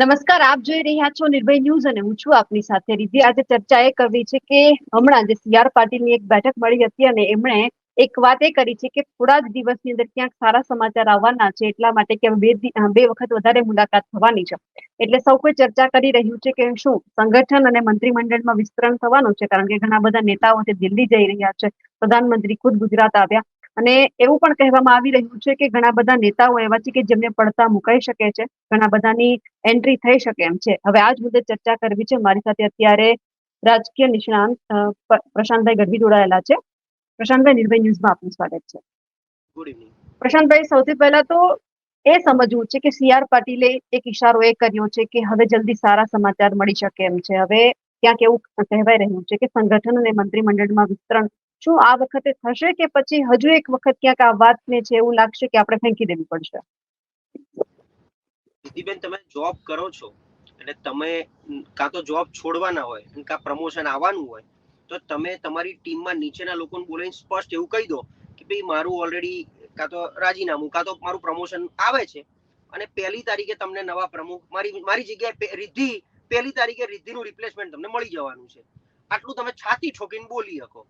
નમસ્કાર, આપ જોઈ રહ્યા છો નિર્ભય ન્યૂઝ અને હું છું આપની સાથે રીધિ આજે ચર્ચા એ કરવી છે કે હમણાં જે સીઆર પાટીલની એક બેઠક મળી હતી અને એમણે એક વાત એ કરી છે કે થોડા જ દિવસની અંદર ક્યાંક સારા સમાચાર આવવાના છે, એટલા માટે કે બે બે વખત વધારે મુલાકાત થવાની છે. એટલે સૌ કોઈ ચર્ચા કરી રહ્યું છે કે શું સંગઠન અને મંત્રીમંડળમાં વિસ્તરણ થવાનું છે, કારણ કે ઘણા બધા નેતાઓ દિલ્હી જઈ રહ્યા છે. પ્રધાનમંત્રી ખુદ ગુજરાત આવ્યા. અને એવું પણ કહેવામાં આવી રહ્યું છે કે ઘણા બધા નેતાઓ એવા છે કે જેમને પડતા મુકાઈ શકે છે ઘણા બધાની એન્ટ્રી થઈ શકે એમ છે. હવે આ જ મુદ્દે ચર્ચા કરવી છે. મારી સાથે અત્યારે રાજકીય નિષ્ણાંત પ્રશાંતભાઈ ગઢવી જોડાયેલા છે. પ્રશાંતભાઈ નિર્ભય ન્યૂઝમાં આપનું સ્વાગત છે. ગુડ ઇવનિંગ પ્રશાંતભાઈ સૌથી પહેલા તો એ સમજવું છે કે સીઆર પાટીલે એક ઇશારો એ કર્યો છે કે હવે જલ્દી સારા સમાચાર મળી શકે એમ છે. હવે ક્યાંક એવું કહેવાય રહ્યું છે કે સંગઠન અને મંત્રીમંડળમાં વિસ્તરણ શું આ વખતે થશે કે પછી હજુ એક વખત ક્યાંક આ વાતને છે એવું લાગશે કે આપણે ફેંકી દેવી પડશે? દીદીબેન, તમે જોબ કરો છો એટલે તમે કાં તો જોબ છોડવાના હોય અને કાં પ્રમોશન આવવાનું હોય, તો તમે તમારી ટીમમાં નીચેના લોકોને બોલાવીને સ્પષ્ટ એવું કહી દો કે ભાઈ મારું ઓલરેડી કાં તો રાજીનામું, કાં તો મારું પ્રમોશન આવે છે અને પહેલી તારીખે તમને નવા પ્રમુખ, મારી મારી જગ્યાએ રિદ્ધિ, પહેલી તારીખે રિદ્ધિનું રિપ્લેસમેન્ટ તમને મળી જવાનું છે. આટલું તમે છાતી ઠોકીને બોલી શકો.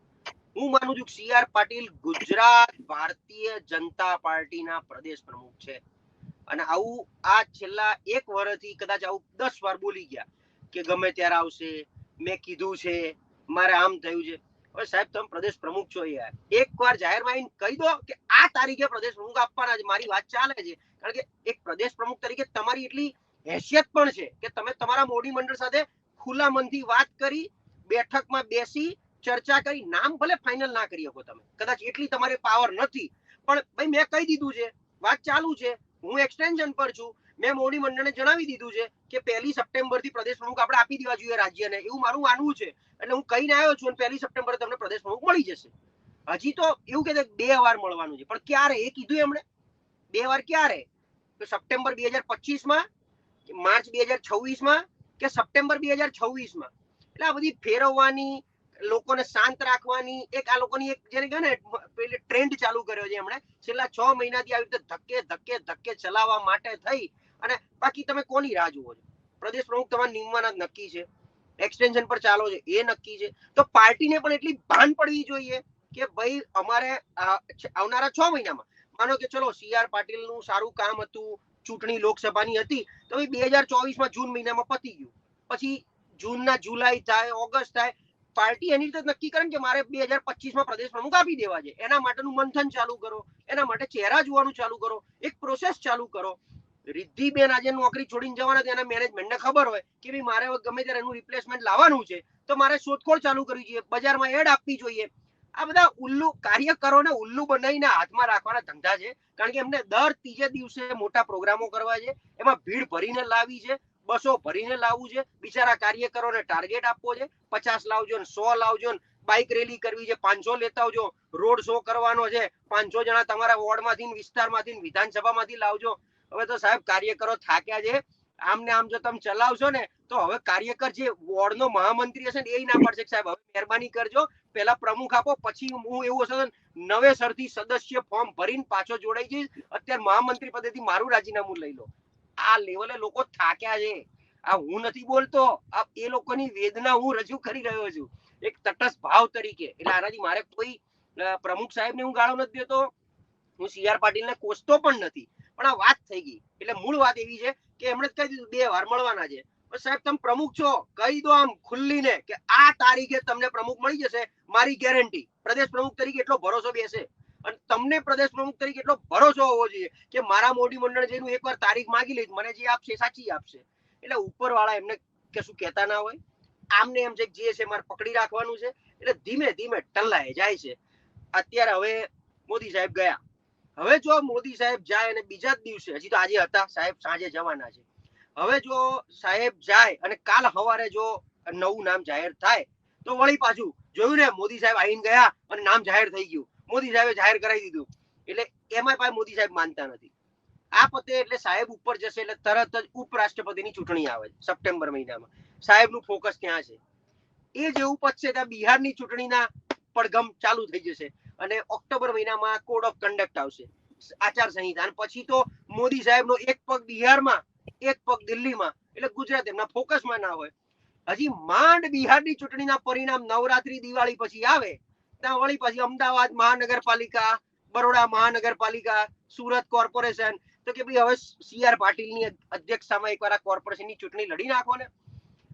હું માનું છું સી આર પાટીલ ગુજરાત ભારતીય જનતા પાર્ટીના પ્રદેશ પ્રમુખ છે. અને આવું આ છેલ્લા એક વર્ષથી કદાચ આવું દસ વાર બોલી ગયા કે ગમે ત્યારે આવશે, મેં કીધું છે, મારે આમ થયું છે. હવે સાહેબ, તમે પ્રદેશ પ્રમુખ છો યાર. એક વાર જાહેરમાં આવીને કહી દો કે આ તારીખે પ્રદેશ પ્રમુખ આપવાના છે, મારી વાત ચાલે છે. કારણ કે એક પ્રદેશ પ્રમુખ તરીકે તમારી એટલી હેસિયત પણ છે કે તમે તમારા મોડી મંડળ સાથે ખુલ્લા મનથી વાત કરી, બેઠકમાં બેસી ચર્ચા કરી, નામ ભલે ફાઇનલ ના કરી શકો તમે. કદાચ એટલી તમારે પાવર નથી. પણ ભાઈ મેં કહી દીધું છે, વાત ચાલુ છે. હું એક્સટેન્શન પર છું. મેં મોડી મંડળને જણાવી દીધું છે કે પહેલી સપ્ટેમ્બરથી પ્રદેશ પ્રમુખ આપણે આપી દેવા જોઈએ રાજ્યને. એવું મારું માનવું છે. એટલે હું કહીને આવ્યો છું અને પહેલી સપ્ટેમ્બર તમને પ્રદેશ પ્રમુખ મળી જશે. હજી તો એવું કે બે વાર મળવાનું છે. પણ ક્યારે? એ કીધું એમણે. બે વાર ક્યારે? તો સપ્ટેમ્બર બે હજાર પચીસમાં માર્ચ બે હજાર છવ્વીસમાં, કે સપ્ટેમ્બર બે હજાર છવ્વીસમાં. એટલે આ બધી ફેરવવાની લોકોને શાંત રાખવાની, એક આ લોકોની એક જેને કહે ને, પેલી ટ્રેન્ડ ચાલુ કર્યો છે એમણે. છેલ્લા છ મહિનાથી આવી રીતે ધક્કે ધક્કે ધક્કે ચલાવવા માટે થઈ અને બાકી તમે કોની રાહ જુઓ છો? પ્રદેશ પ્રમુખ તમારા નિમવાના નક્કી છે. એક્સટેન્શન પર ચાલો છે, એ નક્કી છે. તો પાર્ટીને પણ એટલી ભાન પડવી જોઈએ કે ભાઈ અમારે આવનારા છ મહિનામાં, માનો કે ચલો સી આર પાટીલનું સારું કામ હતું, ચૂંટણી લોકસભાની હતી, તો બે હજાર ચોવીસમાં જૂન મહિનામાં પતી ગયું. પછી જૂનના જુલાઈ થાય, ઓગસ્ટ થાય પાર્ટી એની રીતે નક્કી કરે કે મારે બે હજાર પચીસમાં પ્રદેશ પ્રમુખ આપી દેવા છે. એના માટેનું મંથન ચાલુ કરો. એના માટે ચહેરા જોવાનું ચાલુ કરો. એક પ્રોસેસ ચાલુ કરો. રિદ્ધિબેન આજે નોકરી છોડીને જવાના એના મેનેજમેન્ટને ખબર હોય કે ભાઈ મારે ગમે ત્યારે એનું રિપ્લેસમેન્ટ લાવવાનું છે. તો મારે શોધખોળ ચાલુ કરવી જોઈએ. બજારમાં એડ આપવી જોઈએ. આ બધા ઉલ્લુ કાર્યકરોને ઉલ્લુ બનાવીને હાથમાં રાખવાના ધંધા છે. કારણ કે એમને દર ત્રીજે દિવસે મોટા પ્રોગ્રામો કરવા છે. એમાં ભીડ ભરીને લાવી છે. બસો ભરીને લાવવું છે. બિચારા કાર્યકરોને ટાર્ગેટ આપવો છે. પચાસ લાવજો ને સો લાવજો ને બાઇક રેલી કરવી છે. પાંચસો લેતા આવજો. રોડ શો કરવાનો છે. પાંચસો જણા તમારા વોર્ડમાંથી વિસ્તારમાંથી વિધાનસભામાંથી લાવજો. હવે તો સાહેબ કાર્યકરો થાક્યા છે. આમ ને આમ જો તમે ચલાવશો ને તો હવે કાર્યકર જે વોર્ડ નો મહામંત્રી હશે ને એ ના પડશે સાહેબ, હવે મહેરબાની કરજો. પેલા પ્રમુખ આપો, પછી હું એવું હશે નવેસરથી સદસ્ય ફોર્મ ભરીને પાછો જોડાઈ જઈશ. અત્યારે મહામંત્રી પદેથી મારું રાજીનામું લઈ લો. આ લેવલે લોકો થાક્યા છે. આ હું નથી બોલતો. આ એ લોકોની વેદના હું રજૂ કરી રહ્યો છું. એક તટસ્થ ભાવ તરીકે. એટલે આનાથી મારે કોઈ પ્રમુખ સાહેબને હું ગાળો નથી દેતો. હું સી આર પાટીલને કોસતો પણ નથી. પણ આ વાત થઈ ગઈ. એટલે મૂળ વાત એવી છે કે એમણે જ કહી દીધું બે વાર મળવાના છે. પણ સાહેબ, તમે પ્રમુખ છો. કહી દો આમ ખુલ્લીને કે આ તારીખે તમને પ્રમુખ મળી જશે. મારી ગેરંટી. પ્રદેશ પ્રમુખ તરીકે એટલો ભરોસો બેસે. અને તમને પ્રદેશ પ્રમુખ તરીકે એટલો ભરોસો હોવો જોઈએ કે મારા મોડી મંડળ જઈને હું એકવાર તારીખ માંગી લઈશ, મને જે આપશે સાચી આપશે. એટલે ઉપરવાળા એમને કશું કહેતા ના હોય. આમને એમ છે જે છે મારે પકડી રાખવાનું છે. એટલે ધીમે ધીમે ટલ્લાએ જાય છે. અત્યારે હવે મોદી સાહેબ ગયા. હવે જો મોદી સાહેબ જાય અને બીજા જ દિવસે, હજી તો આજે હતા, સાહેબ સાંજે જવાના છે. હવે જો સાહેબ જાય અને કાલ સવારે જો નવું નામ જાહેર થાય, તો વળી પાછું જોયું ને મોદી સાહેબ આવીને ગયા અને નામ જાહેર થઈ ગયું. મોદી સાહેબે જાહેર કરાવી દીધું. એટલે એમાં પાસે મોદી સાહેબ માનતા નથી. આ પતે એટલે સાહેબ ઉપર જશે એટલે તરત જ ઉપરાષ્ટ્રપતિની ચૂંટણી આવે છે, સપ્ટેમ્બર મહિનામાં. સાહેબનું ફોકસ ત્યાં છે? એ જેવું પતશે ત્યાં બિહારની ચૂંટણીના પડઘમ ચાલુ થઈ જશે અને ઓક્ટોબર મહિનામાં કોડ ઓફ કન્ડક્ટ આવશે આચાર સંહિતા અને પછી તો મોદી સાહેબનો એક પગ બિહારમાં, એક પગ દિલ્હીમાં. એટલે ગુજરાત એમના ફોકસમાં ના હોય. હજી માંડ બિહારની ચૂંટણીના પરિણામ નવરાત્રી દિવાળી પછી આવે ત્યાં પછી અમદાવાદ મહાનગરપાલિકા, બરોડા મહાનગરપાલિકા, સુરત કોર્પોરેશન. તો કે ભાઈ હવે સી આર પાટીલની અધ્યક્ષતામાં એકવાર આ કોર્પોરેશનની ચૂંટણી લડી નાખો ને.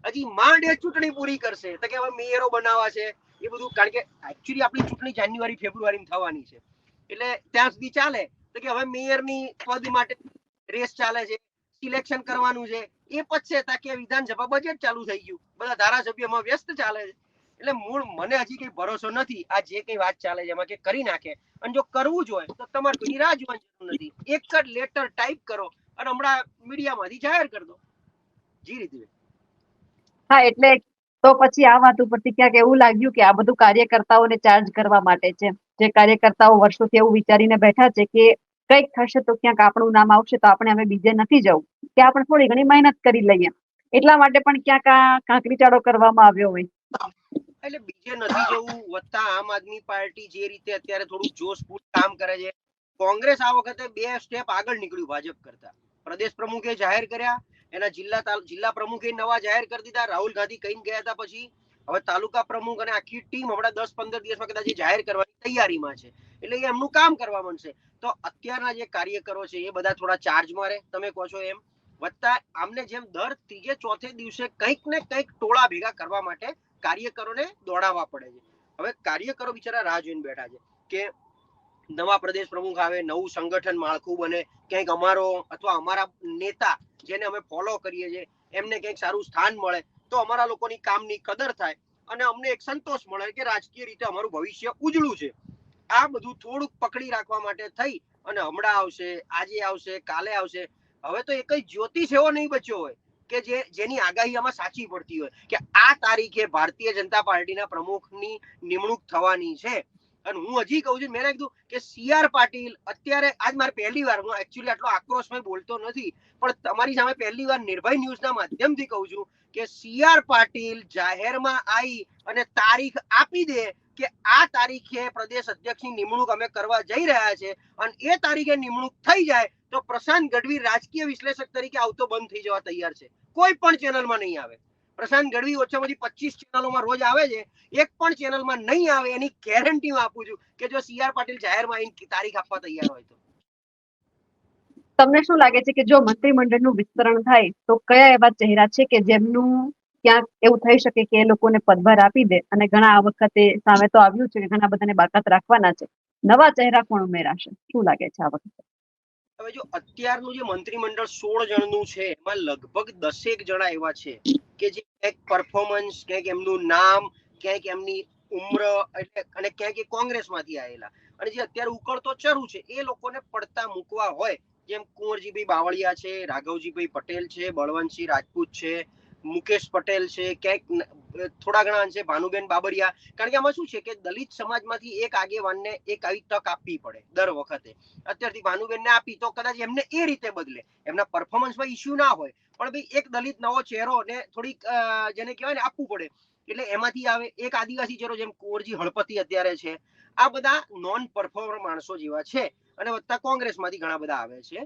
હજી માંડ એ ચૂંટણી પૂરી કરશે. તો કે હવે મેયરો બનાવવા છે, એ બધું. કારણ કે એકચ્યુઅલી આપણી ચૂંટણી જાન્યુઆરી, ફેબ્રુઆરીમાં થવાની છે. એટલે ત્યાં સુધી ચાલે. તો કે હવે મેયરની પદ માટે રેસ ચાલે છે, સિલેક્શન કરવાનું છે. એ પછે તાકે વિધાનસભા બજેટ ચાલુ થઈ ગયું. બધા ધારાસભ્યોમાં વ્યસ્ત ચાલે છે. એટલે મૂળ મને હજી કઈ ભરોસો નથી. આ જે કઈ વાત ચાલે છે એમાં કે કરી નાખે. અને જો કરવું જ હોય તો તમારે રાહ જોવાની જરૂર નથી. એક જ લેટર ટાઈપ કરો અને હમણાં મીડિયામાંથી જાહેર કરી દો. જી રીતે હા, એટલે તો પછી આ વાત ઉપરથી ક્યાંક એવું લાગ્યું કે આ બધું કાર્યકર્તાઓને ચાર્જ કરવા માટે છે. જે કાર્યકર્તાઓ વર્ષોથી એવું વિચારીને બેઠા છે કે કંઈક થશે તો ક્યાંક આપણું નામ આવશે તો આપણે હવે બીજે નથી જવું. કે આપણે થોડી ઘણી મહેનત કરી લઈએ. એટલા માટે પણ ક્યાંક આ કાંકરી ચાડો કરવામાં આવ્યો હોય. એટલે બીજે નથી જવું, વત્તા આમ આદમી પાર્ટી જે રીતે અત્યારે થોડું જોશપૂર કામ કરે છે. કોંગ્રેસ આ વખતે બે સ્ટેપ આગળ નીકળ્યું ભાજપ કરતા. પ્રદેશ પ્રમુખે જાહેર કર્યા, એના જિલ્લા જિલ્લા પ્રમુખે નવા જાહેર કરી દીધા. રાહુલ ગાંધી કઈ ગયા હતા પછી, હવે તાલુકા પ્રમુખ અને આખી ટીમ હમણાં દસ પંદર દિવસમાં કદાચ જાહેર કરવાની તૈયારીમાં છે. એટલે એમનું કામ કરવા માંડશે. તો અત્યારના જે કાર્યકરો છે એ બધા થોડા ચાર્જમાં રહે તમે કહો છો એમ. વત્તા આમને જેમ દર ત્રીજે ચોથે દિવસે કંઈક ને કંઈક ટોળા ભેગા કરવા માટે કાર્યકરોને દોડાવવા પડે છે. હવે કાર્યકરો બિચારા રાહ જોઈને બેઠા છે કે નવા પ્રદેશ પ્રમુખ આવે, નવું સંગઠન માળખું બને, ક્યાંક અમારો અથવા અમારા નેતા જેને અમે ફોલો કરીએ છીએ, એમને ક્યાંક સારું સ્થાન મળે, તો અમારા લોકોની કામની કદર થાય અને અમને એક સંતોષ મળે કે રાજકીય રીતે અમારું ભવિષ્ય ઉજળું છે. આ બધું થોડુંક પકડી રાખવા માટે થઈ અને હમણાં આવશે, આજે આવશે, કાલે આવશે. હવે તો એક જ્યોતિષ એવો નહીં બચ્યો હોય. કે જે, જેની આગાહી આમાં સાચી પડતી હોય કે આ તારીખે ભારતીય જનતા પાર્ટીના પ્રમુખની નિમણૂક થવાની છે. અને હું હજી કહું છું, મેં કીધું કે સીઆર પાટીલ અત્યારે, આજ મારે પહેલી વાર, હું એકચ્યુઅલી આટલો આક્રોશમાં બોલતો નથી, પણ તમારી સામે પહેલી વાર નિર્ભય ન્યૂઝના માધ્યમથી કહું છું કે સીઆર પાટીલ જાહેરમાં આવી અને તારીખ આપી દે કે આ તારીખે પ્રદેશ અધ્યક્ષની નિમણૂક અમે કરવા જઈ રહ્યા છે. અને એ તારીખે નિમણૂક થઈ જાય તો પ્રશાંત ગઢવી રાજકીય વિશ્લેષક તરીકે આવતો બંધ થઈ જવા તૈયાર છે. કોઈ પણ ચેનલમાં નહીં આવે. પ્રશાંત ગઢવી ઓછામાં ઓછી પચીસ ચેનલોમાં રોજ આવે છે. એક પણ ચેનલમાં નહીં આવે એની ગેરંટી હું આપું છું કે જો સીઆર પાટીલ જાહેરમાં આવીને તારીખ આપવા તૈયાર હોય તો. તમને શું લાગે છે કે જો મંત્રીમંડળનું વિસ્તરણ થાય, તો કયા એવા ચહેરા છે કે જેમનું ક્યાંક એવું થઈ શકે કે એ લોકોને પદભાર આપી દે? અને ઘણા આ વખતે સામે તો આવ્યું છે કે ઘણા બધાને બાકાત રાખવાના છે. નવા ચહેરા કોણ ઉમેરાશે? શું લાગે છે આ વખતે? હવે જો અત્યારનું જે મંત્રીમંડળ સોળ જણનું છે, એમાં લગભગ દસેક જણા એવા છે કે જે ક્યાંક પરફોર્મન્સ ક્યાંક એમનું નામ, ક્યાંક એમની ઉમ્ર એટલે અને ક્યાંક એ કોંગ્રેસમાંથી આવેલા. અને જે અત્યારે ઉકળતો ચરુ છે, એ લોકોને પડતા મૂકવા હોય, જેમ કુંવરજીભાઈ બાવળિયા છે, રાઘવજીભાઈ પટેલ છે, બળવંતસિંહ રાજપૂત છે મુકેશ પટેલ છે, ક્યાંક થોડા ઘણા અંશે ભાનુબેન બાબરિયા. કારણ કે આમાં શું છે કે દલિત સમાજમાંથી એક આગેવાનને એક આવી તક આપવી પડે દર વખતે. અત્યારથી ભાનુબેનને આપી તો કદાચ એમને એ રીતે બદલે. એમના પરફોર્મન્સમાં ઇસ્યુ ના હોય. પણ ભાઈ એક દલિત નવો ચહેરો ને થોડીક જેને કહેવાય ને આપવું પડે. એટલે એમાંથી આવે એક આદિવાસી ચહેરો જેમ કુંવરજી હળપતિ અત્યારે છે. આ બધા નોન પરફોર્મર માણસો જેવા છે. અને વત્તા કોંગ્રેસમાંથી ઘણા બધા આવે છે.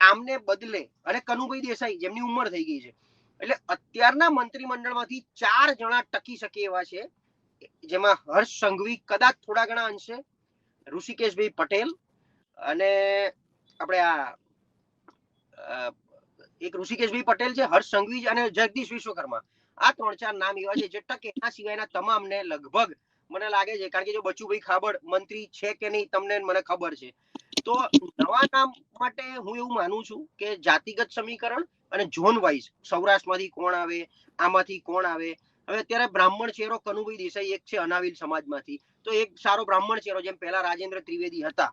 આમને બદલે, અને કનુભાઈ દેસાઈ જેમની ઉંમર થઈ ગઈ છે. એટલે અત્યારના મંત્રીમંડળમાંથી ચાર જણા ટકી શકે એવા છે. જેમાં હર્ષ સંઘવી કદાચ થોડા ઘણા અંશે, ઋષિકેશભાઈ પટેલ અને આપણે આ એક ઋષિકેશભાઈ પટેલ છે, હર્ષ સંઘવી અને જગદીશ વિશ્વકર્મા. આ ત્રણ ચાર નામ એવા છે જે ટકે એના સિવાયના તમામને લગભગ મને લાગે છે, કારણ કે જો બચુભાઈ ખાબડ મંત્રી છે કે નહીં તમને મને ખબર છે. તો નવા નામ માટે હું એવું માનું છું કે જાતિગત સમીકરણ અને ઝોન વાઇઝ સૌરાષ્ટ્રમાંથી કોણ આવે, આમાંથી કોણ આવે? હવે અત્યારે બ્રાહ્મણ ચહેરો કનુભાઈ દેસાઈ એક છે અનાવિલ સમાજમાંથી. તો એક સારો બ્રાહ્મણ ચહેરો જેમ પહેલા રાજેન્દ્ર ત્રિવેદી હતા.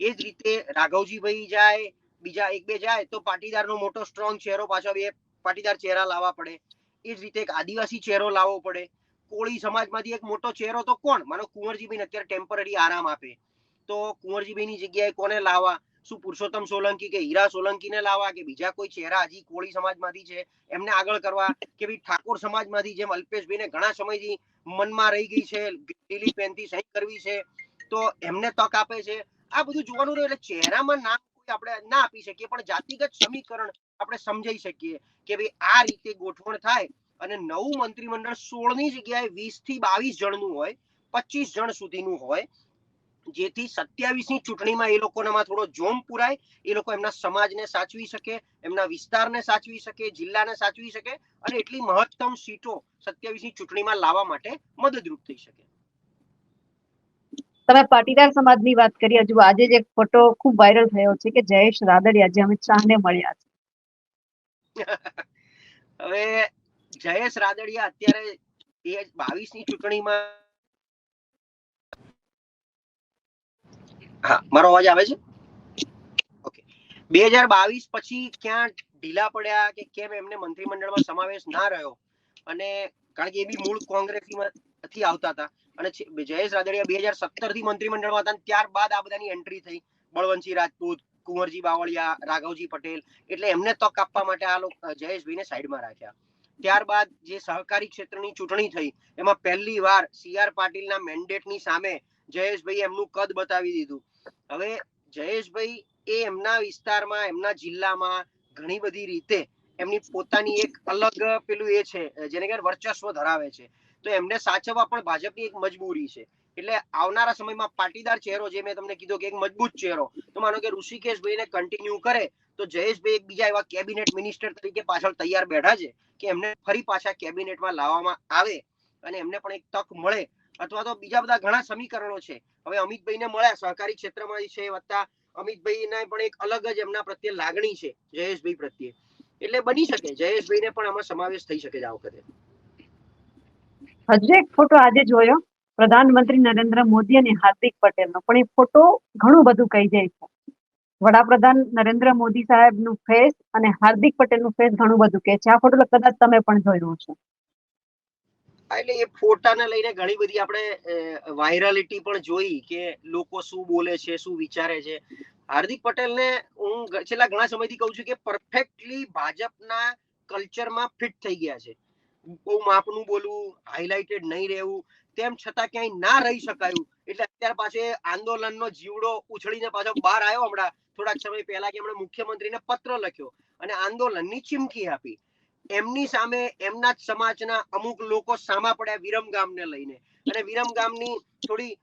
એ જ રીતે રાઘવજીભાઈ જાય, બીજા એક બે જાય, તો પાટીદારનો મોટો સ્ટ્રોંગ ચહેરો પાછો બે પાટીદાર ચહેરા લાવવા પડે. એ જ રીતે એક આદિવાસી ચહેરો લાવવો પડે. કોળી સમાજમાંથી એક મોટો ચહેરો તો કોણ? માનો કુંવરજીભાઈ અત્યારે ટેમ્પરરી આરામ આપે. તો કુંવરજીભાઈની જગ્યાએ કોને લાવવા? શું પુરુષોત્તમ સોલંકી કે હીરા સોલંકીને લાવવા કે બીજા કોઈ ચહેરા હજી કોળી સમાજમાંથી છે? એમને આગળ કરવા કે ભાઈ ઠાકોર સમાજમાંથી, જેમ અલ્પેશભાઈને ઘણા સમયથી મનમાં રહી ગઈ છે, લીલી પેનથી સહી કરવી છે, તો એમને તક આપે છે. આ બધું જોવાનું રહ્યું એટલે ચહેરામાં નામ કોઈ આપણે ના આપી શકીએ, પણ જાતિગત સમીકરણ આપણે સમજાઈ શકીએ કે ભાઈ આ રીતે ગોઠવણ થાય અને નવું મંત્રીમંડળ સોળની જગ્યાએ વીસથી બાવીસ જણનું હોય, પચીસ જણ સુધીનું હોય જેથી સત્યાવીસની ચૂંટણીમાં એ લોકોનામાં થોડો જોમ પુરાય એ લોકો એમના સમાજને સાચવી શકે એમના વિસ્તારને સાચવી શકે જિલ્લાને સાચવી શકે અને એટલી મહત્તમ સીટો સત્યાવીસની ચૂંટણીમાં લાવવા માટે મદદરૂપ થઈ શકે. તમે પાટીદાર સમાજની વાત કરી હજુ આજે જ એક ફોટો ખૂબ વાયરલ થયો છે કે જયેશ રાદડિયા જે અમિત શાહને મળ્યા છે. હવે જયેશ રાદડિયા અત્યારે એ બાવીસની ચૂંટણીમાં મારો અવાજ આવે છે? ઓકે બે હજાર બાવીસ પછી ક્યાં ઢીલા પડ્યા કે કેમ એમને મંત્રીમંડળમાં સમાવેશ ના રહ્યો? અને કારણ કે એ બી મૂળ કોંગ્રેસથી આવતા હતા. અને જયેશ રાદડિયા બે હજાર સત્તરથી મંત્રીમંડળમાં હતા ત્યારબાદ આ બધાની એન્ટ્રી થઈ. બળવંતસિંહ રાજપૂત, કુંવરજી બાવળિયા, રાઘવજી પટેલ. એટલે એમને તક આપવા માટે આ લોકો, જયેશભાઈને સાઈડમાં રાખ્યા. ત્યારબાદ જે સહકારી ક્ષેત્રની ચૂંટણી થઈ, એમાં પહેલી વાર સી આર પાટીલના મેન્ડેટની સામે જયેશભાઈ એમનું કદ બતાવી દીધું. હવે જયેશભાઈ એ એમના વિસ્તારમાં, એમના જિલ્લામાં ઘણી બધી રીતે એમની પોતાની એક અલગ પેલું એ છે, જેને કહેવાય વર્ચસ્વ ધરાવે છે. તો એમને સાચવવા પણ ભાજપની એક મજબૂરી છે. એટલે આવનારા સમયમાં પાટીદાર ચહેરો, જે મેં તમને કીધો કે એક મજબૂત ચહેરો, તો માનો કે ઋષિકેશભાઈને કન્ટિન્યુ કરે, તો જયેશભાઈ એક બીજા એવા કેબિનેટ મિનિસ્ટર તરીકે પાછળ તૈયાર બેઠા છે, કે એમને ફરી પાછા કેબિનેટમાં લાવવામાં આવે અને એમને પણ એક તક મળે. અથવા તો બીજા બધા ઘણા સમીકરણો છે. હવે અમિતભાઈને મળ્યા, સહકારી ક્ષેત્રમાં છે વત્તા અમિતભાઈને પણ એક અલગ જ એમના પ્રત્યે લાગણી છે, જયેશભાઈ પ્રત્યે. એટલે બની શકે, જયેશભાઈને પણ આમાં સમાવેશ થઈ શકે આ વખતે. હજુ એક ફોટો આજે જોયો, પ્રધાનમંત્રી નરેન્દ્ર મોદી અને હાર્દિક પટેલનો. પણ એ ફોટો ઘણું બધું કહી જાય છે. વડાપ્રધાન નરેન્દ્ર મોદી સાહેબનું ફેસ અને હાર્દિક પટેલનું ફેસ ઘણું બધું કહે છે. આ ફોટો કદાચ તમે પણ જોયું છે એટલે એ ફોટાને લઈને ઘણી બધી આપણે વાયરાલિટી પણ જોઈ કે લોકો શું બોલે છે, શું વિચારે છે. હાર્દિક પટેલને હું છેલ્લા ઘણા સમયથી કહું છું કે પરફેક્ટલી ભાજપના કલ્ચરમાં ફિટ થઈ ગયા છે. બહુ માપનું બોલવું હાઇલાઇટેડ નહીં રહેવું, તેમ છતાં ક્યાંય ના રહી શકાયું. એટલે અત્યાર એ આંદોલનનો જીવડો ઉછળીને પાછો બહાર આવ્યો હમણાં, થોડાક સમય પહેલા કે એમણે મુખ્યમંત્રીને પત્ર લખ્યો અને આંદોલનની ચીમકી આપી. એમની સામે એમના જ સમાજના અમુક લોકો સામા પડ્યા વિરમ ગામને લઈને. અને વિરમ ગામની થોડી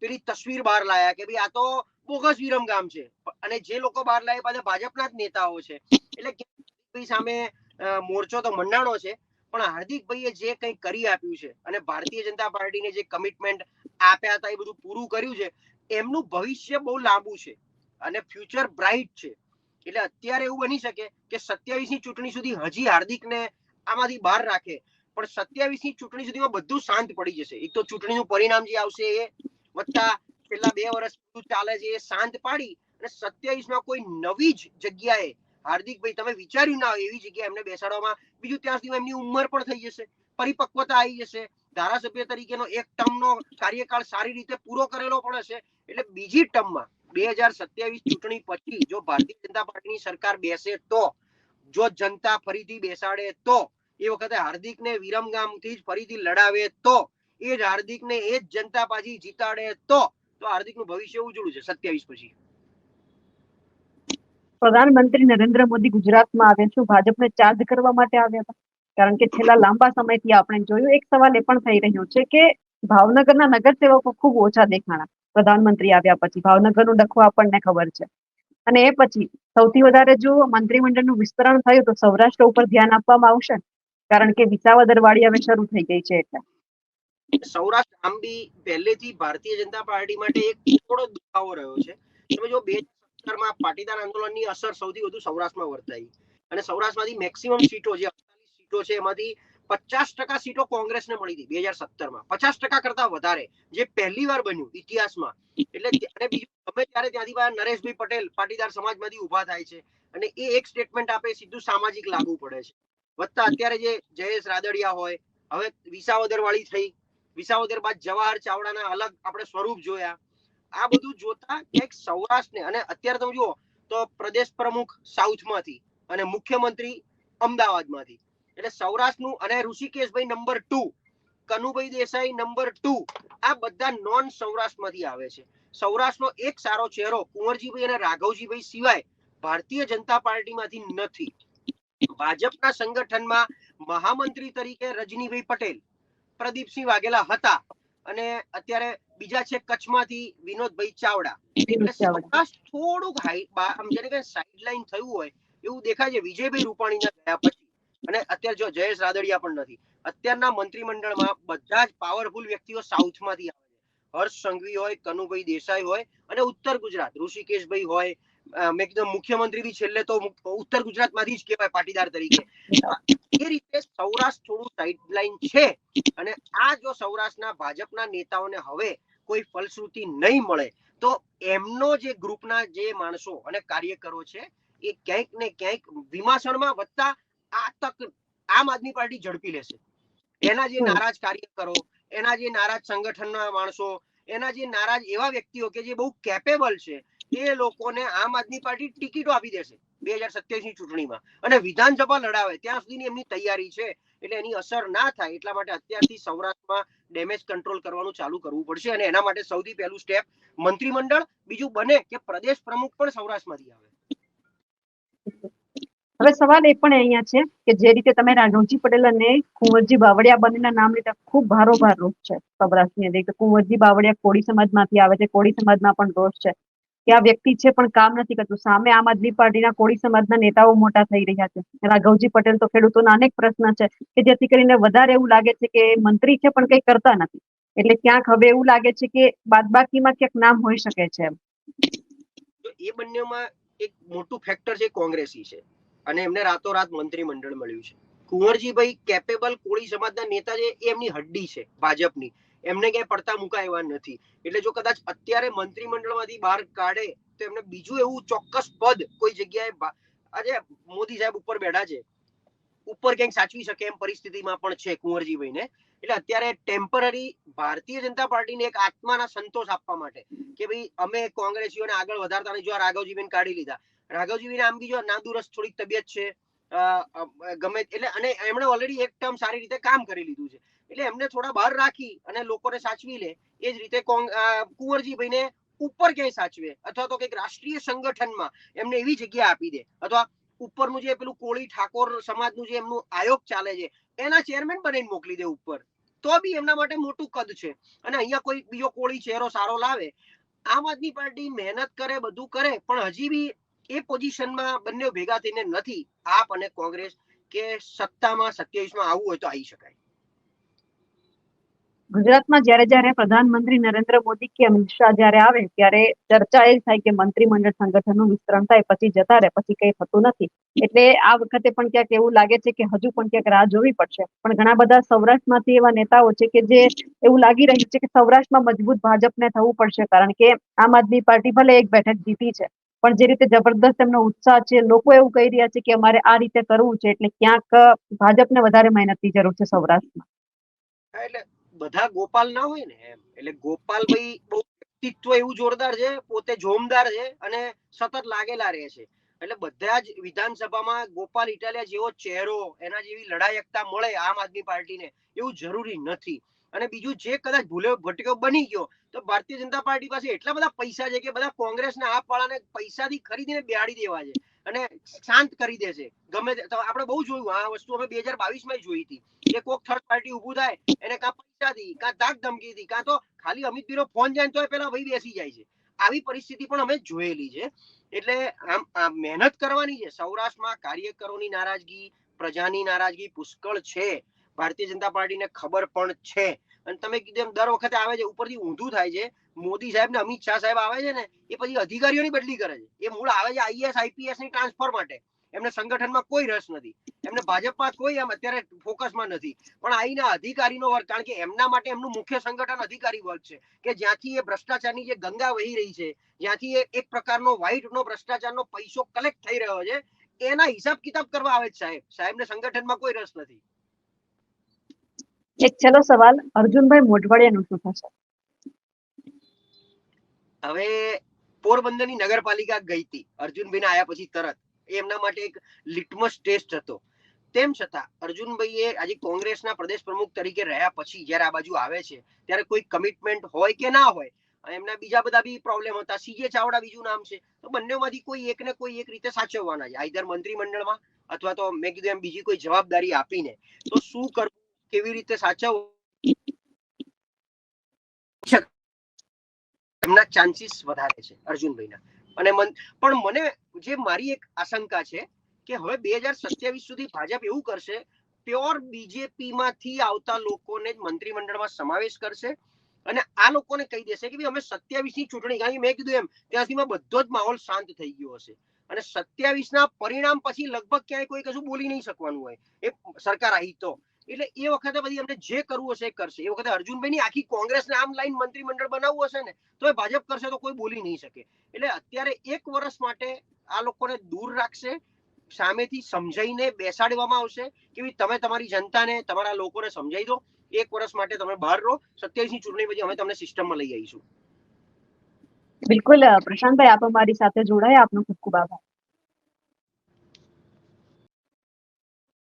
પેલી તસવીર બહાર લાયા કે ભાઈ આ તો બોગસ વિરમ ગામ છે. અને જે લોકો બહાર લાયા પાછા ભાજપના જ નેતાઓ છે. એટલે સામે મોરચો તો મંડાણો છે, પણ હાર્દિકભાઈએ જે કંઈ કરી આપ્યું છે અને ભારતીય જનતા પાર્ટીને જે કમિટમેન્ટ આપ્યા હતા એ બધું પૂરું કર્યું છે, એમનું ભવિષ્ય બહુ લાંબુ છે. અને ફ્યુચર બ્રાઇટ છે. એટલે અત્યારે એવું બની શકે કે સત્યાવીસની ચૂંટણી સુધી હજી હાર્દિકને આમાંથી બહાર રાખે. પણ સત્યાવીસની ચૂંટણી સુધીમાં બધું શાંત પડી જશે. એક તો ચૂંટણીનું પરિણામ જે આવશે એ વત્તા છેલ્લા બે વર્ષ ચાલે છે એ શાંત પાડી અને સત્યાવીસમાં કોઈ નવી જ જગ્યાએ હાર્દિકભાઈ તમે વિચાર્યું ના હોય એવી જગ્યાએ એમને બેસાડવામાં બીજું ત્યાં સુધી એમની ઉંમર પણ થઈ જશે. પરિપક્વતા આવી જશે. ધારાસભ્ય તરીકેનો એક ટર્મનો કાર્યકાળ સારી રીતે પૂરો કરેલો પણ હશે. એટલે બીજી ટર્મમાં બે હજાર સત્યાવીસ ચૂંટણી પછી જો ભારતીય જનતા પાર્ટીની સરકાર બેસે તો, જો જનતા ફરીથી બેસાડે તો, એ વખતે હાર્દિકને વિરમગામથી જ ફરીથી લડાવે તો, એ જ હાર્દિકને એ જ જનતા પાછી જીતાડે તો તો હાર્દિકનું ભવિષ્ય ઉજળું છે સત્યાવીસ પછી. પ્રધાનમંત્રી નરેન્દ્ર મોદી ગુજરાતમાં આવે શું ભાજપને ચાર્જ કરવા માટે આવ્યા હતા. કારણ કે છેલ્લા લાંબા સમયથી આપણે જોયું, એક સવાલ એ પણ થઈ રહ્યો છે કે ભાવનગરના નગરસેવકો ખૂબ ઓછા દેખાણા. પ્રધાનમંત્રી આવ્યા પછી, ભાવનગરનું ડખો આપણને ખબર છે. અને એ પછી, સૌથી વધારે જો મંત્રીમંડળનું વિસ્તરણ થયું તો સૌરાષ્ટ્ર ઉપર ધ્યાન આપવામાં આવશે? કારણ કે વિસાવદર વાળી હવે શરૂ થઈ ગઈ છે એટલે. સૌરાષ્ટ્ર આમ બી પહેલેથી ભારતીય જનતા પાર્ટી માટે એક થોડો દુખાવો રહ્યો છે. તમે જો બે માં પાટીદાર આંદોલનની અસર સૌથી વધુ સૌરાષ્ટ્રમાં વર્તાઈ. અને સૌરાષ્ટ્રમાંથી મેક્સિમમ સીટો જે અડતાલીસ સીટો છે, એમાંથી પચાસ ટકા સીટો કોંગ્રેસને મળી હતી બે હજાર સત્તરમાં. પચાસ ટકા કરતા વધારે. જે પહેલી વાર બન્યું ઇતિહાસમાં. એટલે અને તમે ત્યારે ત્યાંથી નરેશભાઈ પટેલ પાટીદાર સમાજમાંથી ઊભા થાય છે. અને એ એક સ્ટેટમેન્ટ આપે, સીધું સામાજિક લાગુ પડે છે. વત્તા અત્યારે જે જયેશ રાદડિયા હોય, હવે વિસાવદર વાળી થઈ. વિસાવદર બાદ જવાહર ચાવડાના અલગ આપણે સ્વરૂપ જોયા. આ બધું જોતા ક્યાંક સૌરાષ્ટ્રને, અને અત્યારે તમે જુઓ તો પ્રદેશ પ્રમુખ સાઉથમાંથી અને મુખ્યમંત્રી અમદાવાદમાંથી. એટલે સૌરાષ્ટ્રનું અને Rushikeshbhai number two Kanubhai Desai number two આ બધા નોન સૌરાષ્ટ્રમાંથી આવે છે. સૌરાષ્ટ્રનો એક સારો ચહેરો કુંવરજીભાઈ અને રાઘવજીભાઈ સિવાય ભારતીય જનતા પાર્ટીમાંથી નથી. ભાજપના સંગઠનમાં મહામંત્રી તરીકે રજનીભાઈ પટેલ પ્રદીપસિંહ વાઘેલા હતા અને અત્યારે બીજા છે કચ્છમાંથી વિનોદભાઈ ચાવડા. સૌરાષ્ટ્ર થોડુંક હાઈ આમ જેને કે સાઇડલાઇન થયું હોય એવું દેખાય છે. વિજયભાઈ રૂપાણીના ગયા પછી. અને અત્યારે જો જયેશ રાદડિયા પણ નથી. અત્યારના મંત્રીમંડળમાં બધા જ પાવરફુલ વ્યક્તિઓ સાઉથમાંથી આવે છે. હર્ષ સંઘવી હોય, કનુભાઈ દેસાઈ હોય અને ઉત્તર ગુજરાત. ઋષિકેશભાઈ હોય મેં કીધું મુખ્યમંત્રી બી છેલ્લે તો ઉત્તર ગુજરાતમાંથી જ કહેવાય પાટીદાર તરીકે. એ રીતે સૌરાષ્ટ્ર થોડું સાઇડલાઇન છે અને આ જો સૌરાષ્ટ્રના ભાજપના નેતાઓને હવે કોઈ ફલશ્રુતિ નહીં મળે, તો એમનો જે ગ્રુપના જે માણસો અને કાર્યકરો છે, એ ક્યાંક ને ક્યાંક વિમાસણમાં વધતા આ તક આમ આદમી પાર્ટી ઝડપી લેશે. એના જે નારાજ કાર્યકરો એના જે નારાજ સંગઠનના માણસો એના જે નારાજ એવા વ્યક્તિઓ કે જે બહુ કેપેબલ છે એ લોકોને આમ આદમી પાર્ટી ટિકિટો આપી દેશે બે હજાર સત્યાવીસની ચૂંટણીમાં. અને વિધાનસભા લડાવે ત્યાં સુધીની એમની તૈયારી છે એટલે એની અસર ના થાય એટલા માટે અત્યારથી સૌરાષ્ટ્રમાં ડેમેજ કંટ્રોલ કરવાનું ચાલુ કરવું પડશે અને એના માટે સૌથી પહેલું સ્ટેપ મંત્રીમંડળ બીજું બને કે પ્રદેશ પ્રમુખ પણ સૌરાષ્ટ્રમાંથી આવે. હવે સવાલ એ પણ અહીંયા છે કે જે રીતે તમે રાઘવજી પટેલ અને કુંવરજી બાવળિયા બંનેના નામ લીધા, ખૂબ ભારોભાર રોષ છે સૌરાષ્ટ્રની અંદર કુંવરજી બાવળિયા કોળી સમાજમાંથી આવે છે, કોળી સમાજમાં પણ રોષ છે કે આ વ્યક્તિ છે પણ કામ નથી કરતું. સામે આમ આદમી પાર્ટીના કોળી સમાજના નેતાઓ મોટા થઈ રહ્યા છે. રાઘવજી પટેલ તો ખેડૂતોના અનેક પ્રશ્ન છે કે જેથી કરીને વધારે એવું લાગે છે કે મંત્રી છે પણ કંઈ કરતા નથી. એટલે ક્યાંક હવે એવું લાગે છે કે બાદબાકીમાં ક્યાંક નામ હોઈ શકે છે. એ બંનેમાં એક મોટું ફેક્ટર છે કોંગ્રેસી છે. અને એમને રાતોરાત મંત્રીમંડળ મળ્યું છે. કુંવરજીભાઈ કેપેબલ કોળી સમાજના નેતા છે એમની હડ્ડી છે ભાજપની. એમને ક્યાંય પડતા મુકાય એવા નથી. એટલે જો કદાચ અત્યારે મંત્રીમંડળમાંથી બહાર કાઢે, તો એમને બીજું એવું ચોક્કસ પદ કોઈ જગ્યાએ આજે મોદી સાહેબ ઉપર બેઠા છે. ઉપર ક્યાંક સાચવી શકે એમ પરિસ્થિતિમાં પણ છે કુંવરજીભાઈને. એટલે અત્યારે ટેમ્પરરી ભારતીય જનતા પાર્ટીને એક આત્માના સંતોષ આપવા માટે કે ભાઈ અમે કોંગ્રેસીઓને આગળ વધારતા નહીં. જો આ રાઘવજીબેન કાઢી લીધા રાઘવજીબેન આમ જો નાદુરસ્ત થોડીક તબિયત છે ગમે એટલે અને એમણે ઓલરેડી એક ટર્મ સારી રીતે કામ કરી લીધું છે. એટલે એમને થોડા બહાર રાખી અને લોકોને સાચવી લે, એ જ રીતે કુંવરજીભાઈને ઉપર ક્યાંય સાચવે, અથવા તો કંઈક રાષ્ટ્રીય સંગઠનમાં એમને એવી જગ્યા આપી દે, અથવા ઉપરનું જે પેલું કોળી ઠાકોર સમાજનું જે એમનું આયોગ ચાલે છે, એના ચેરમેન બનાવીને મોકલી દે ઉપર. તો બી એમના માટે મોટું કદ છે. અને અહીંયા કોઈ બીજો કોળી ચહેરો સારો લાવે, આમ આદમી પાર્ટી મહેનત કરે, બધું કરે, પણ હજી બી એ પોઝિશનમાં બંને ભેગા થઈને નથી. આપ અને કોંગ્રેસ કે સત્તામાં, સત્યાવીસમાં આવવું હોય તો આવી શકાય. ગુજરાતમાં જ્યારે જ્યારે પ્રધાનમંત્રી નરેન્દ્ર મોદી કે અમિત શાહ જ્યારે આવે, ત્યારે ચર્ચા એ થાય કે મંત્રીમંડળ સંગઠનનું વિસ્તરણ થાય, પછી જતા રહે, પછી કંઈ થતું નથી. એટલે આ વખતે પણ ક્યાંક એવું લાગે છે કે હજુ પણ ક્યાંક રાહ જોવી પડશે. પણ ઘણા બધા સૌરાષ્ટ્રમાંથી એવા નેતાઓ છે કે જે એવું લાગી રહ્યું છે કે સૌરાષ્ટ્રમાં મજબૂત ભાજપને થવું પડશે, કારણ કે આમ આદમી પાર્ટી ભલે એક બેઠક જીતી છે પણ જે રીતે જબરદસ્ત એમનો ઉત્સાહ છે, લોકો એવું કહી રહ્યા છે કે અમારે આ રીતે કરવું છે, એટલે ક્યાંક ભાજપને વધારે મહેનતની જરૂર છે સૌરાષ્ટ્રમાં. એટલે બધા ગોપાલ ના હોય ને એમ, એટલે ગોપાલભાઈ બહુ વ્યક્તિત્વ એવું જોરદાર છે, પોતે જોમદાર છે અને સતત લાગેલા રહે છે. એટલે બધા જ વિધાનસભામાં ગોપાલ ઇટાલિયા જેવો ચહેરો, એના જેવી લડાયકતા મળે આમ આદમી પાર્ટીને, એવું જરૂરી નથી. અને બીજું જે કદાચ ભૂલ્યો ભટક્યો બની ગયો તો ભારતીય જનતા પાર્ટી પાસે એટલા બધા પૈસા છે કે બધા કોંગ્રેસના આપ વાળાને પૈસાથી ખરીદીને બેહાડી દેવા છે અને શાંત કરી દે છે. ગમે આપણે બહુ જોયું, આ વસ્તુ અમે બે હજાર બાવીસમાં જોઈ હતી. કે કોક થર્ડ પાર્ટી ઉભું થાય, એને કાં પૈસાથી, કાં ધાક ધમકીથી, કાં તો ખાલી અમિત ભીનો ફોન જાય તો પેલા ભાઈ બેસી જાય છે. આવી પરિસ્થિતિ પણ અમે જોયેલી છે. એટલે આમ આમ મહેનત કરવાની છે. સૌરાષ્ટ્રમાં કાર્યકરોની નારાજગી, પ્રજાની નારાજગી પુષ્કળ છે. ભારતીય જનતા પાર્ટીને ખબર પણ છે. અને તમે કીધું એમ દર વખતે આવે છે, ઉપરથી ઊંધું થાય છે. મોદી સાહેબ ને અમિત શાહ સાહેબ આવે છે ને, એ પછી અધિકારીઓની બદલી કરે છે. એ મૂળ આવે છે આઈએસ, આઈપીએસની ટ્રાન્સફર માટે. એમને સંગઠનમાં કોઈ રસ નથી. એમને ભાજપમાં કોઈ એમ અત્યારે ફોકસમાં નથી. પણ આઈના અધિકારીનો વર્ગ, કારણ કે એમના માટે એમનું મુખ્ય સંગઠન અધિકારી વર્ગ છે, કે જ્યાંથી એ ભ્રષ્ટાચારની જે ગંગા વહી રહી છે, જ્યાંથી એ એક પ્રકારનો વ્હાઈટનો ભ્રષ્ટાચારનો પૈસો કલેક્ટ થઈ રહ્યો છે, એના હિસાબ કિતાબ કરવા આવે છે સાહેબ. સાહેબને સંગઠનમાં કોઈ રસ નથી. એક છેલ્લો સવાલ અર્જુનભાઈ મોઢવાડિયાનું શું થશે? હવે પોરબંદરની નગરપાલિકા ગઈ હતી, અર્જુનભાઈને આયા પછી તરત. એમના માટે એક લિટમસ ટેસ્ટ હતો. તેમ છતાં, અર્જુનભાઈએ આજે કોંગ્રેસના પ્રદેશ પ્રમુખ તરીકે રહ્યા પછી જ્યારે આ બાજુ આવે છે, ત્યારે કોઈ કમિટમેન્ટ હોય કે ના હોય એમના બીજા બધા બી પ્રોબ્લેમ હતા. સીજે ચાવડા બીજું નામ છે. તો બંનેમાંથી કોઈ એકને કોઈ એક રીતે સાચવવાના છે. આઈધર મંત્રીમંડળમાં અથવા તો મેં કીધું એમ બીજી કોઈ જવાબદારી આપીને. તો શું કરવું? કેવી રીતે સાચવવું? એમના ચાન્સીસ વધારે છે, અર્જુનભાઈના. અને પણ મને જે મારી એક આશંકા છે કે હવે બે હજાર સત્યાવીસ સુધી ભાજપ એવું કરશે, પ્યોર બીજેપી માંથી આવતા લોકોને જ મંત્રીમંડળમાં સમાવેશ કરશે અને આ લોકોને કહી દેશે કે ભાઈ અમે સત્યાવીસની ચૂંટણી કારણ મેં કીધું એમ, ત્યાં સુધીમાં બધો જ માહોલ શાંત થઈ ગયો હશે. અને સત્યાવીસ ના પરિણામ પછી લગભગ ક્યાંય કોઈ કશું બોલી નહીં શકવાનું હોય. એ સરકાર આવી તો. એટલે એ વખતે પછી એમને જે કરવું હશે એ કરશે. એ વખતે અર્જુનભાઈ ની આખી કોંગ્રેસને આમ લાઈન મંત્રીમંડળ બનાવવું હશે ને, તો એ ભાજપ કરશે તો કોઈ બોલી નહીં શકે. એટલે અત્યારે એક વર્ષ માટે આ લોકોને દૂર રાખશે, સામેથી સમજાઈને બેસાડવામાં આવશે કે તમે તમારી જનતાને, તમારા લોકોને સમજાવી દો. એક વર્ષ માટે તમે બહાર રહો. સત્યાવીસની ચૂંટણી પછી અમે તમને સિસ્ટમમાં લઈ આવીશું. બિલકુલ પ્રશાંતભાઈ, આપ અમારી સાથે જોડાયા. આપનો ખૂબ ખૂબ આભાર.